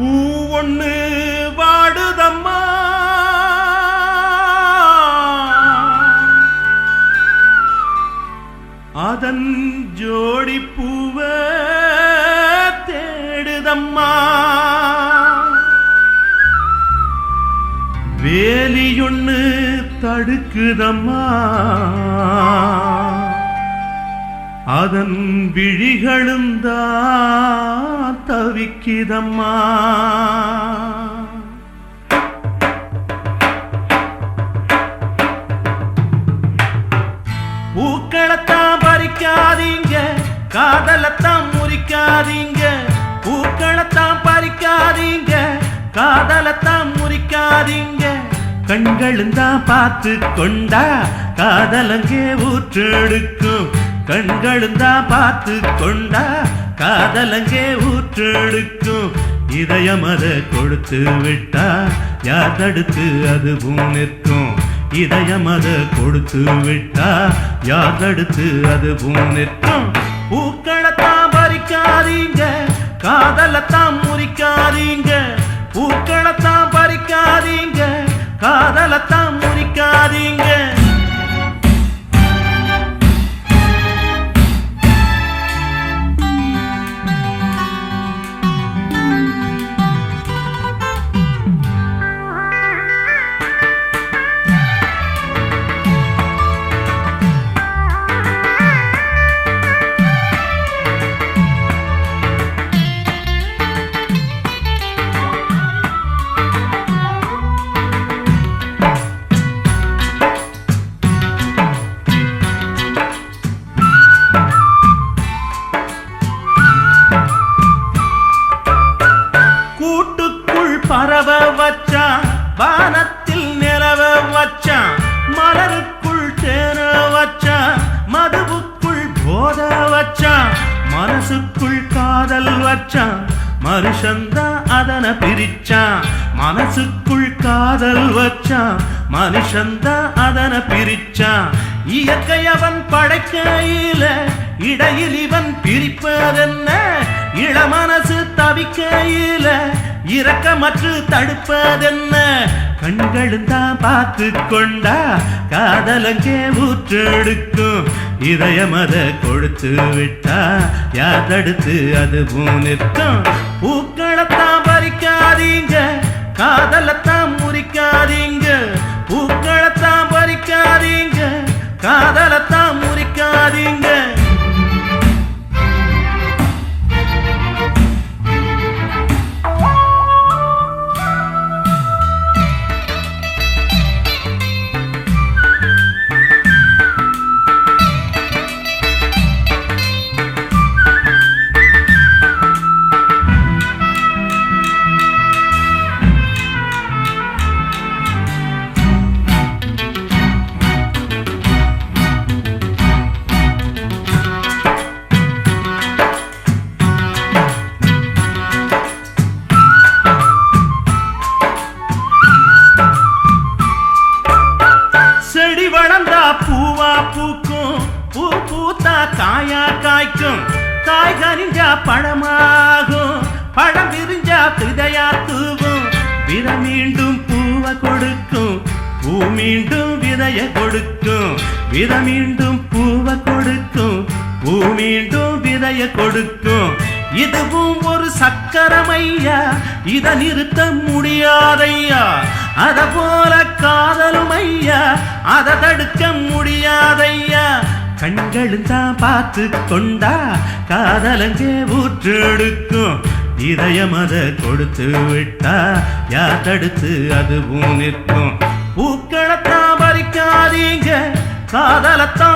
பூ ஒன்று வாடுதம்மா. அதன் ஜோடி பூவ தேடுதம்மா. வேலியொன்னு தடுக்குதம்மா. அதன் விழிகளும் தவிக்கிதம்மா. பூக்களைத்தான் பறிக்காதீங்க காதலத்தான் முறிக்காதீங்க. பூக்களைத்தான் பறிக்காதீங்க காதலத்தான் முறிக்காதீங்க. கண்களும் தான் பார்த்து கொண்டா காதலங்கே ஊற்றெடுக்கும். கண்களும் தான் பார்த்து கொண்டா காதலங்கே ஊற்றெடுக்கும் இதயம் அதை கொடுத்து விட்டா யார் தடுத்து அதுவும் நிற்கும்? இதயம் அதை கொடுத்து விட்டா யார் தடுத்து அதுவும் நிற்கும்? பூக்களைத்தான் பறிக்காதீங்க காதலத்தான் முறிக்காதீங்க. பூக்களைத்தான் பறிக்காதீங்க காதலத்தான் முறிக்காதீங்க. வச்சான் மனசுக்குள் காதல் வச்சான் மனுஷந்தா அதனை பிரிச்சான். மனசுக்குள் காதல் வச்சான் மனுஷந்தா அதனை பிரிச்சான். இயற்கை அவன் படைக்கையில இடையில் இவன் பிரிப்பதென்ன? இளமனசு தவிக்கையில இரக்கமற்று தடுப்பதென்ன? கண்களும் தான் பார்த்து கொண்டா காதலங்கே ஊற்றெடுக்கும். இதயம் அதை கொடுத்து விட்டா யார் தடுத்து அதுவும் நிற்கும்? பூக்களைத்தான் பறிக்காதீங்க காதலத்தான் முறிக்காதீங்க. பூத்தா காயா காய்க்கும். காய் கனிஞ்சா பழமாகும். பழம் விரிஞ்சா பிதையா தூவும். வித மீண்டும் பூவை கொடுக்கும். பூ மீண்டும் விதைய கொடுக்கும். வித மீண்டும் பூவை கொடுக்கும். பூ மீண்டும் விதைய கொடுக்கும். இதுவும் ஒரு சக்கரமையா? இத நிறுத்த முடியாதையா? அத போல காதலும் ஐயா. அதை தடுக்க முடியாதையா? கண்களும் தான் பார்த்து கொண்டா காதலஞ்சே ஊற்றெடுக்கும். இதயம் அதை கொடுத்து விட்டா யார் தடுத்து அதுவும் நிற்கும். பூக்களைத்தான் பறிக்காதீங்க காதலத்தான்